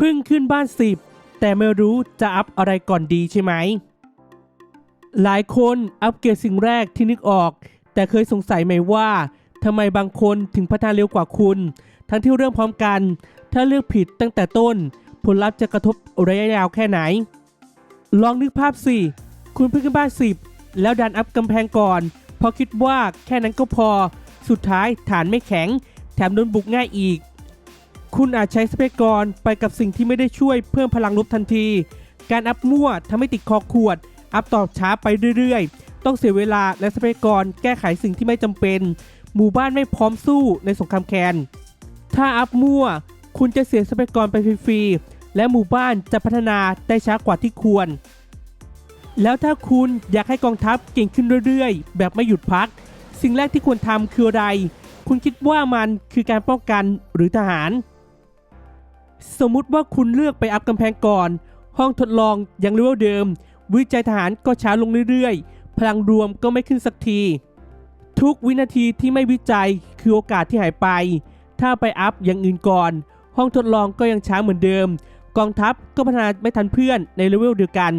พึ่งขึ้นบ้านสิบแต่ไม่รู้จะอัพอะไรก่อนดีใช่ไหม หลายคนอัปเกรดสิ่งแรกที่นึกออก แต่เคยสงสัยไหมว่าทำไมบางคนถึงพัฒนาเร็วกว่าคุณ ทั้งที่เริ่มพร้อมกัน ถ้าเลือกผิดตั้งแต่ต้น ผลลัพธ์จะกระทบระยะยาวแค่ไหน ลองนึกภาพสิคุณเพิ่งขึ้นบ้านสิบแล้วดันอัพกำแพงก่อนเพราะคิดว่าแค่นั้นก็พอ สุดท้ายฐานไม่แข็ง แถมโดนบุกง่ายอีก คุณอาจใช้ทรัพยากรไปกับสิ่งที่ไม่ได้ช่วยเพิ่มพลังลบทันที การอัพมั่วทำให้ติดคอขวด อัพตอบช้าไปเรื่อยๆ ต้องเสียเวลาและทรัพยากรแก้ไขสิ่งที่ไม่จำเป็น หมู่บ้านไม่พร้อมสู้ในสงครามแคน ถ้าอัพมั่ว คุณจะเสียทรัพยากรไปฟรีๆ และหมู่บ้านจะพัฒนาได้ช้ากว่าที่ควร แล้วถ้าคุณอยากให้กองทัพเก่งขึ้นเรื่อยๆ แบบไม่หยุดพัก สิ่งแรกที่ควรทำคืออะไร คุณคิดว่ามันคือการป้องกันหรือทหาร สมมุติว่าคุณเลือกไปอัพกำแพงก่อน ห้องทดลองยังเลเวลเดิม วิจัยทหารก็ช้าลงเรื่อยๆ พลังรวมก็ไม่ขึ้นสักที ทุกวินาทีที่ไม่วิจัยคือโอกาสที่หายไป ถ้าไปอัพอย่างอื่นก่อน ห้องทดลองก็ยังช้าเหมือนเดิม กองทัพก็พัฒนาไม่ทันเพื่อนในเลเวลเดียวกัน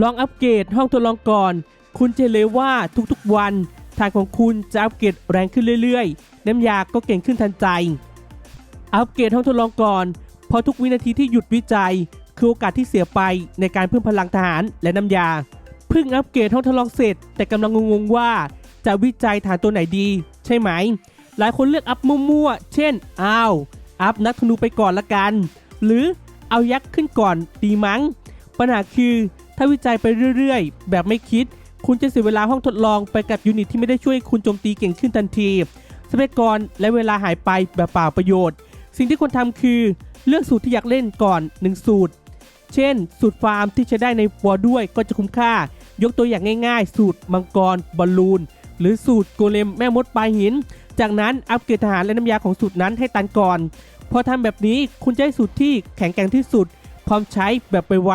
ลองอัปเกรดห้องทดลองก่อน คุณจะเลยว่าทุกๆวันทางของคุณจะอัปเกรดแรงขึ้นเรื่อยๆ น้ำยาก็เก่งขึ้นทันใจ อัปเกรดห้องทดลองก่อน เพราะทุกวินาทีที่หยุดวิจัย คือโอกาสที่เสียไปในการเพิ่มพลังทหารและน้ำยา เพิ่งอัปเกรดห้องทดลองเสร็จ แต่กำลังงงๆว่า จะวิจัยฐานตัวไหนดี ใช่ไหม หลายคนเลือกอัพมั่วๆ เช่น อ้าว อัพนักธนูไปก่อนละกัน หรือเอายักษ์ขึ้นก่อนดีมั้ง ปัญหาคือถ้าวิจัยไปเรื่อยๆ แบบไม่คิด คุณจะเสียเวลาห้องทดลองไปกับยูนิตที่ไม่ได้ช่วยคุณโจมตีเก่งขึ้นทันทีทรัพยากรและเวลาหายไปแบบเปล่าประโยชน์ สิ่งที่ควรทำคือเลือกสูตรที่อยากเล่นก่อน 1 สูตร เช่น สูตรฟาร์มที่ใช้ได้ในวอด้วยก็จะคุ้มค่า ยกตัวอย่างง่าย ๆ สูตรมังกรบอลลูน หรือสูตรโกเลมแม่มดปลายหิน จากนั้นอัปเกรดทหารและน้ำยาของสูตรนั้นให้ตันก่อน พอทำแบบนี้คุณจะได้สูตรที่แข็งแกร่งที่สุด พร้อมใช้แบบไปไว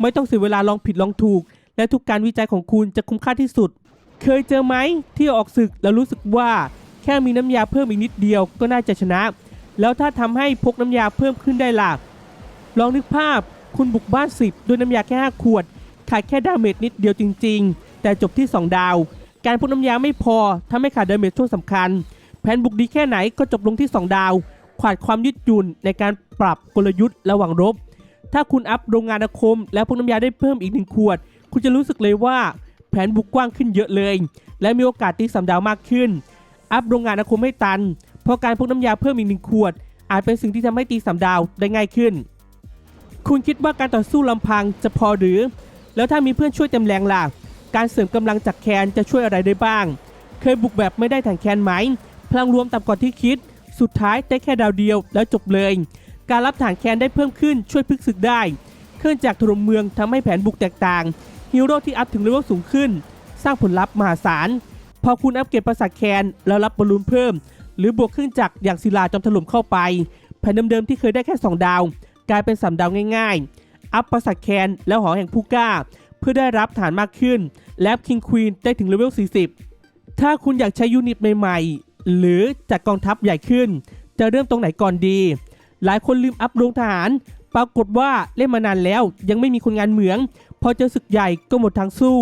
ไม่ต้องเสียเวลาลองผิดลองถูก และทุกการวิจัยของคุณจะคุ้มค่าที่สุด เคยเจอไหมที่ออกศึกแล้วรู้สึกว่า แค่มีน้ำยาเพิ่มอีกนิดเดียวก็น่าจะชนะ แล้วถ้าทำให้พกน้ำยาเพิ่มขึ้นได้ล่ะลองนึกภาพคุณบุกบ้านสิบด้วยน้ำยาแค่5ขวด ขาดแค่ดาเมจนิดเดียวจริง ๆ แต่จบที่ 2 ดาว การพกน้ำยาไม่พอถ้าไม่ขาดดาเมจช่วงสำคัญ แผนบุกดีแค่ไหนก็จบลงที่ 2 ดาว ขาดความยืดหยุ่นในการปรับกลยุทธ์ระหว่างรบ ถ้าคุณอัพโรงงานอาคม แล้วพกน้ำยาได้เพิ่มอีกหนึ่งขวด คุณจะรู้สึกเลยว่าแผนบุกกว้างขึ้นเยอะเลย และมีโอกาสตีสามดาวมากขึ้น อัพโรงงานอาคมให้ตัน เพราะการพกน้ำยาเพิ่มอีกหนึ่งขวด อาจเป็นสิ่งที่ทำให้ตีสามดาวได้ง่ายขึ้น คุณคิดว่าการต่อสู้ลำพังจะพอหรือ แล้วถ้ามีเพื่อนช่วยเต็มแรงล่ะ การเสริมกำลังจากแคนจะช่วยอะไรได้บ้าง เคยบุกแบบไม่ได้ถังแคนไหม พลังรวมต่ำกว่าที่คิด สุดท้ายได้แค่ดาวเดียวแล้วจบเลย การรับฐานแคนได้เพิ่มขึ้นช่วยพลิกศึกได้ เครื่องจากถล่มเมืองทำให้แผนบุกแตกต่าง ฮีโร่ที่อัพถึงเลเวลสูงขึ้น สร้างผลลัพธ์มหาศาลพอคุณอัปเกรดประสาทแคนแล้วรับบอลลูนเพิ่ม หรือบวกเครื่องจักรอย่างศิลาจอมถล่มเข้าไปแผ่นเดิมๆที่เคยได้แค่ 2 ดาว กลายเป็น 3 ดาวง่ายๆ อัพประสาทแคนแล้วหอแห่งผู้กล้า เพื่อได้รับฐานมากขึ้น และคิงควีนได้ถึงเลเวล 40 ถ้าคุณอยากใช้ยูนิตใหม่ๆ หรือจัดกองทัพใหญ่ขึ้น จะเริ่มตรงไหนก่อนดี หลายคนลืมอัพโรงทหาร ปรากฏว่าเล่นมานานแล้วยังไม่มีคนงานเหมือง พอเจอศึกใหญ่ก็หมดทางสู้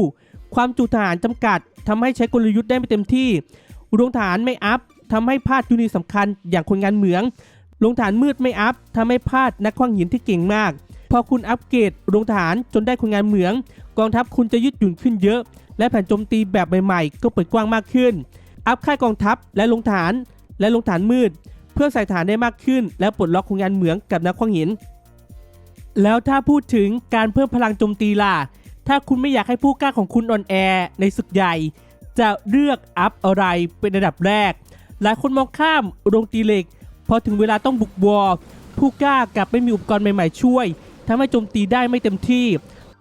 ความจุทหารจำกัดทำให้ใช้กลยุทธ์ได้ไม่เต็มที่โรงทหารไม่อัพ ทำให้พลาดยูนิตสำคัญอย่างคนงานเหมืองโรงทหารมืดไม่อัพทำให้พลาดนักขว้างหินที่เก่งมาก พอคุณอัปเกรดโรงทหารจนได้คนงานเหมือง กองทัพคุณจะยืดหยุ่นขึ้นเยอะ และแผนโจมตีแบบใหม่ๆ ก็เปิดกว้างมากขึ้น อัพค่ายกองทัพและโรงทหารและโรงทหารมืด เพื่อใส่ฐานได้มากขึ้น และปลดล็อกคนงานเหมืองกับนักขว้างหิน แล้วถ้าพูดถึงการเพิ่มพลังโจมตีล่ะถ้าคุณไม่อยากให้ผู้กล้าของคุณอ่อนแอในศึกใหญ่ จะเลือกอัพอะไรเป็นระดับแรก หลายคนมองข้ามโรงตีเหล็ก พอถึงเวลาต้องบุกวอร์ผู้กล้ากลับไม่มีอุปกรณ์ใหม่ๆช่วยทำให้โจมตีได้ไม่เต็มที่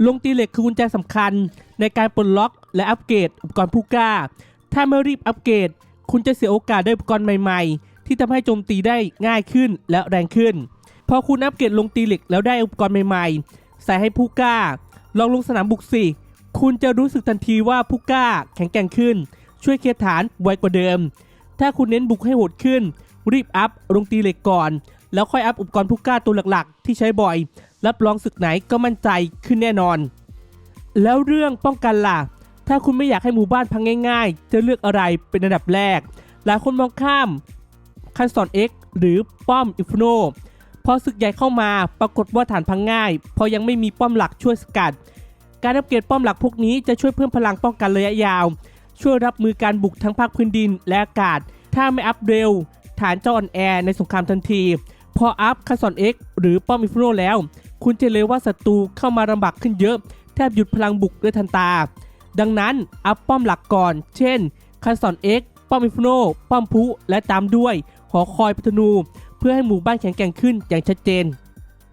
โรงตีเหล็กคือกุญแจสำคัญ ในการปลดล็อกและอัปเกรดอุปกรณ์ผู้กล้า ถ้าไม่รีบอัปเกรด คุณจะเสียโอกาสได้อุปกรณ์ใหม่ๆ ที่ทำให้โจมตีได้ง่ายขึ้นและแรงขึ้น พอคุณอัปเกรดลงตีเหล็กแล้วได้อุปกรณ์ใหม่ๆ ใส่ให้ผู้กล้า ลองลงสนามบุกสิคุณจะรู้สึกทันทีว่าผู้กล้าแข็งแกร่งขึ้น ช่วยเคลียร์ฐานไวกว่าเดิม ถ้าคุณเน้นบุกให้โหดขึ้น รีบอัพลงตีเหล็กก่อน แล้วค่อยอัพอุปกรณ์ผู้กล้าตัวหลักๆ ที่ใช้บ่อย รับรองศึกไหนก็มั่นใจขึ้นแน่นอน แล้วเรื่องป้องกันล่ะ ถ้าคุณไม่อยากให้หมู่บ้านพังง่าย ๆ จะเลือกอะไรเป็นอันดับแรก หลายคนมองข้ามคันสอน X หรือป้อมอิฟโนพอศึกใหญ่เข้ามาปรากฏว่าฐานพังง่าย เพราะยังไม่มีป้อมหลักช่วยสกัด การอัปเกรดป้อมหลักพวกนี้จะช่วยเพิ่มพลังป้องกันระยะยาว ช่วยรับมือการบุกทั้งภาคพื้นดินและอากาศ ถ้าไม่อัพเร็ว ฐานจะอ่อนแอในสงครามทันที พออัพคันสอน X หรือป้อมอิฟโนแล้ว คุณจะเลยว่าศัตรูเข้ามาลำบากขึ้นเยอะ แทบหยุดพลังบุกด้วยทันตา ดังนั้นอัพป้อมหลักก่อน เช่นคันสอน X ป้อมอิฟโนป้อมพุและตามด้วย หอคอยพัฒนู เพื่อให้หมู่บ้านแข็งแกร่งขึ้นอย่างชัดเจน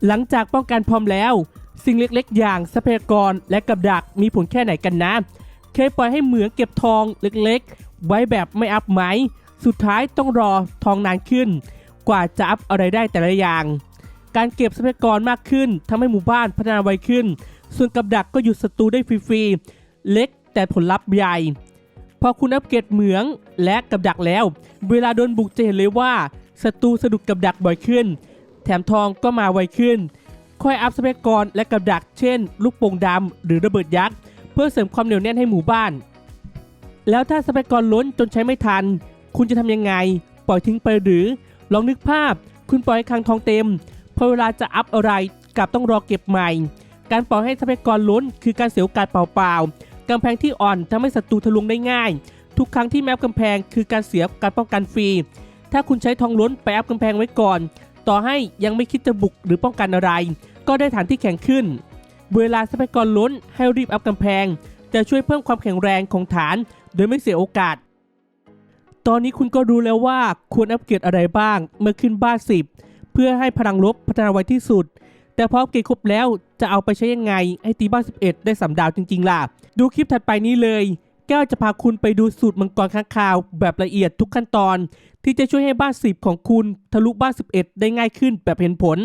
หลังจากป้องกันพร้อมแล้ว สิ่งเล็กๆ อย่างทรัพยากรและกับดักมีผลแค่ไหนกันนะ เคยปล่อยให้เหมืองเก็บทองเล็กๆ ไว้แบบไม่อัพไหม สุดท้ายต้องรอทองนานขึ้น กว่าจะอัพอะไรได้แต่ละอย่าง การเก็บทรัพยากรมากขึ้นทำให้หมู่บ้านพัฒนาไวขึ้น ส่วนกับดักก็หยุดศัตรูได้ฟรีๆ เล็กแต่ผลลัพธ์ใหญ่ พอคุณอัปเกรดเหมืองและกับดักแล้ว เวลาโดนบุกจะเห็นเลยว่าศัตรูสะดุดกับดักบ่อยขึ้น แถมทองก็มาไวขึ้น ค่อยอัพทรัพยากรและกับดักเช่น ลูกโป่งดำหรือระเบิดยักษ์ เพื่อเสริมความเหนียวแน่นให้หมู่บ้าน แล้วถ้าทรัพยากรล้นจนใช้ไม่ทัน คุณจะทำยังไง ปล่อยทิ้งไปหรือ ลองนึกภาพ คุณปล่อยให้คลังทองเต็ม พอเวลาจะอัพอะไรกลับต้องรอเก็บใหม่ การปล่อยให้ทรัพยากรล้น คือการเสียโอกาสเปล่าๆกำแพงที่อ่อนทำให้ศัตรูทะลวงได้ง่าย ทุกครั้งที่แมปกำแพงคือการเสียการป้องกันฟรี ถ้าคุณใช้ทองล้นไปอัพกำแพงไว้ก่อน ต่อให้ยังไม่คิดจะบุกหรือป้องกันอะไร ก็ได้ฐานที่แข็งขึ้น เวลาทรัพยากรล้นให้รีบอัพกำแพง จะช่วยเพิ่มความแข็งแรงของฐาน โดยไม่เสียโอกาส ตอนนี้คุณก็รู้แล้วว่าควรอัปเกรดอะไรบ้างเมื่อขึ้นบ้าน10 เพื่อให้พลังลบพัฒนาไวที่สุด แต่พออัปเกรดครบแล้วจะเอาไปใช้ยังไง ให้ตีบ้าน 11 ได้สามดาวจริง ๆ ล่ะ ดูคลิปถัดไปนี้เลย แก้วจะพาคุณไปดูสูตรมังกรข้างคาว แบบละเอียดทุกขั้นตอน ที่จะช่วยให้บ้าน 10 ของคุณทะลุบ้าน 11 ได้ง่ายขึ้นแบบเห็นผล